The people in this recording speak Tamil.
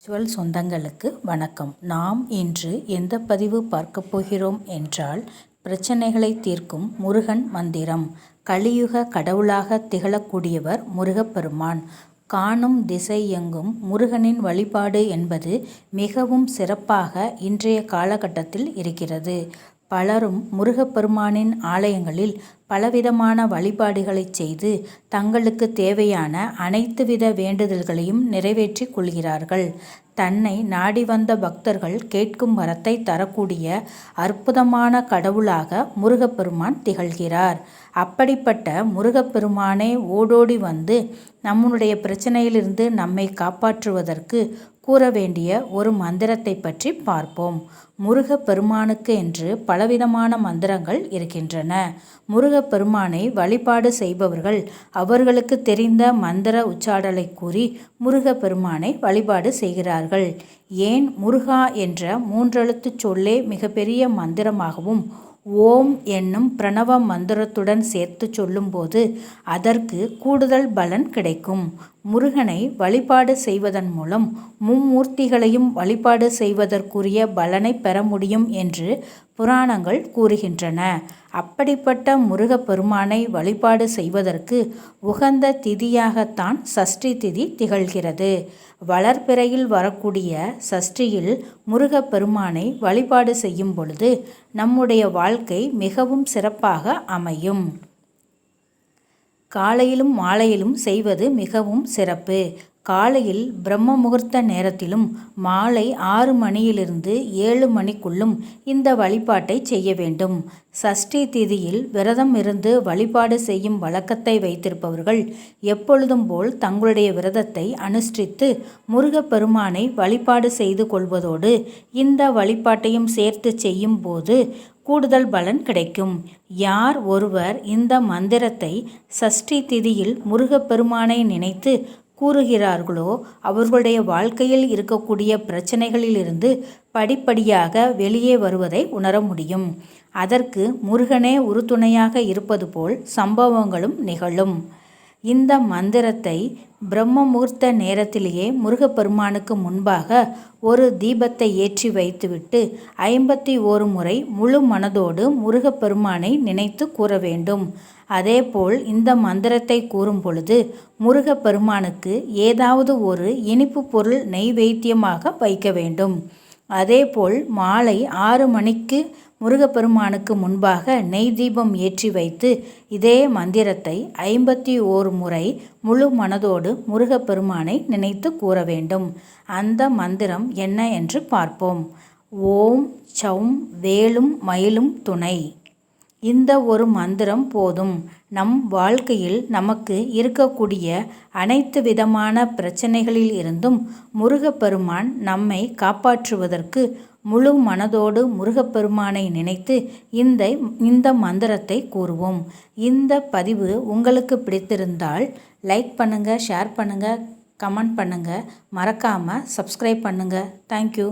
ஸ்பிரிச்சுவல் சொந்தங்களுக்கு வணக்கம். நாம் இன்று எந்த பதிவு பார்க்க போகிறோம் என்றால் பிரச்சனைகளை தீர்க்கும் முருகன் மந்திரம். கலியுக கடவுளாக திகழக்கூடியவர் முருகப்பெருமான். காணும் திசை எங்கும் முருகனின் வழிபாடு என்பது மிகவும் சிறப்பாக இன்றைய காலகட்டத்தில் இருக்கிறது. பலரும் முருகப்பெருமானின் ஆலயங்களில் பலவிதமான வழிபாடுகளை செய்து தங்களுக்கு தேவையான அனைத்து வித வேண்டுதல்களையும் நிறைவேற்றி கொள்கிறார்கள். தன்னை நாடி வந்த பக்தர்கள் கேட்கும் வரத்தை தரக்கூடிய அற்புதமான கடவுளாக முருகப்பெருமான் திகழ்கிறார். அப்படிப்பட்ட முருகப்பெருமானே ஓடோடி வந்து நம்முடைய பிரச்சனையிலிருந்து நம்மை காப்பாற்றுவதற்கு கூற வேண்டிய ஒரு மந்திரத்தை பற்றி பார்ப்போம். முருகப்பெருமானுக்கு என்று பலவிதமான மந்திரங்கள் இருக்கின்றன. முருகப்பெருமானை வழிபாடு செய்பவர்கள் அவர்களுக்கு தெரிந்த மந்திர உச்சாடலை கூறி முருகப்பெருமானை வழிபாடு செய்கிறார்கள். ஏன் முருகா என்ற மூன்றெழுத்துச் சொல்லே மிகப்பெரிய மந்திரமாகவும் ஓம் என்னும் பிரணவ மந்திரத்துடன் சேர்த்து சொல்லும்போது அதற்கு கூடுதல் பலன் கிடைக்கும். முருகனை வழிபாடு செய்வதன் மூலம் மும்மூர்த்திகளையும் வழிபாடு செய்வதற்குரிய பலனை பெற முடியும் என்று புராணங்கள் கூறுகின்றன. அப்படிப்பட்ட முருகப்பெருமானை வழிபாடு செய்வதற்கு உகந்த திதியாகத்தான் சஷ்டி திதி திகழ்கிறது. வளர்பிறையில் வரக்கூடிய சஷ்டியில் முருகப்பெருமானை வழிபாடு செய்யும் பொழுது நம்முடைய வாழ்க்கை மிகவும் சிறப்பாக அமையும். காலையிலும் மாலையிலும் செய்வது மிகவும் சிறப்பு. காலையில் பிரம்ம முகூர்த்த நேரத்திலும் மாலை ஆறு மணியிலிருந்து ஏழு மணிக்குள்ளும் இந்த வழிபாட்டை செய்ய வேண்டும். சஷ்டி திதியில் விரதம் இருந்து வழிபாடு செய்யும் வழக்கத்தை வைத்திருப்பவர்கள் எப்பொழுதும் போல் தங்களுடைய விரதத்தை அனுஷ்டித்து முருகப்பெருமானை வழிபாடு செய்து கொள்வதோடு இந்த வழிபாட்டையும் சேர்த்து செய்யும் போது கூடுதல் பலன் கிடைக்கும். யார் ஒருவர் இந்த மந்திரத்தை சஷ்டி திதியில் முருகப்பெருமானை நினைத்து கூறுகிறார்களோ அவர்களுடைய வாழ்க்கையில் இருக்கக்கூடிய பிரச்சனைகளிலிருந்து படிப்படியாக வெளியே வருவதை உணர முடியும். அதற்கு முருகனே உறுதுணையாக இருப்பது போல் சம்பவங்களும் நிகழும். இந்த மந்திரத்தை பிரம்ம முகூர்த்த நேரத்திலேயே முருகப்பெருமானுக்கு முன்பாக ஒரு தீபத்தை ஏற்றி வைத்துவிட்டு ஐம்பத்தி ஓரு முறை முழு மனதோடு முருகப்பெருமானை நினைத்து கூற வேண்டும். அதேபோல் இந்த மந்திரத்தை கூறும் பொழுது முருகப்பெருமானுக்கு ஏதாவது ஒரு இனிப்பு பொருள் நெய்வேத்தியமாக வைக்க வேண்டும். அதேபோல் மாலை ஆறு மணிக்கு முருகப்பெருமானுக்கு முன்பாக நெய் தீபம் ஏற்றி வைத்து இதே மந்திரத்தை ஐம்பத்தி ஓர் முறை முழு மனதோடு முருகப்பெருமானை நினைத்து கூற வேண்டும். அந்த மந்திரம் என்ன என்று பார்ப்போம். ஓம் சௌம் வேலும் மயிலும் துணை. இந்த ஒரு மந்திரம் போதும். நம் வாழ்க்கையில் நமக்கு இருக்கக்கூடிய அனைத்து விதமான பிரச்சனைகளில் இருந்தும் முருகப்பெருமான் நம்மை காப்பாற்றுவதற்கு முழு மனதோடு முருகப்பெருமானை நினைத்து இந்த இந்த மந்திரத்தை கூறுவோம். இந்த பதிவு உங்களுக்கு பிடித்திருந்தால் லைக் பண்ணுங்கள் ஷேர் பண்ணுங்கள் கமெண்ட் பண்ணுங்கள் மறக்காமல் சப்ஸ்கிரைப் பண்ணுங்கள் தேங்க்யூ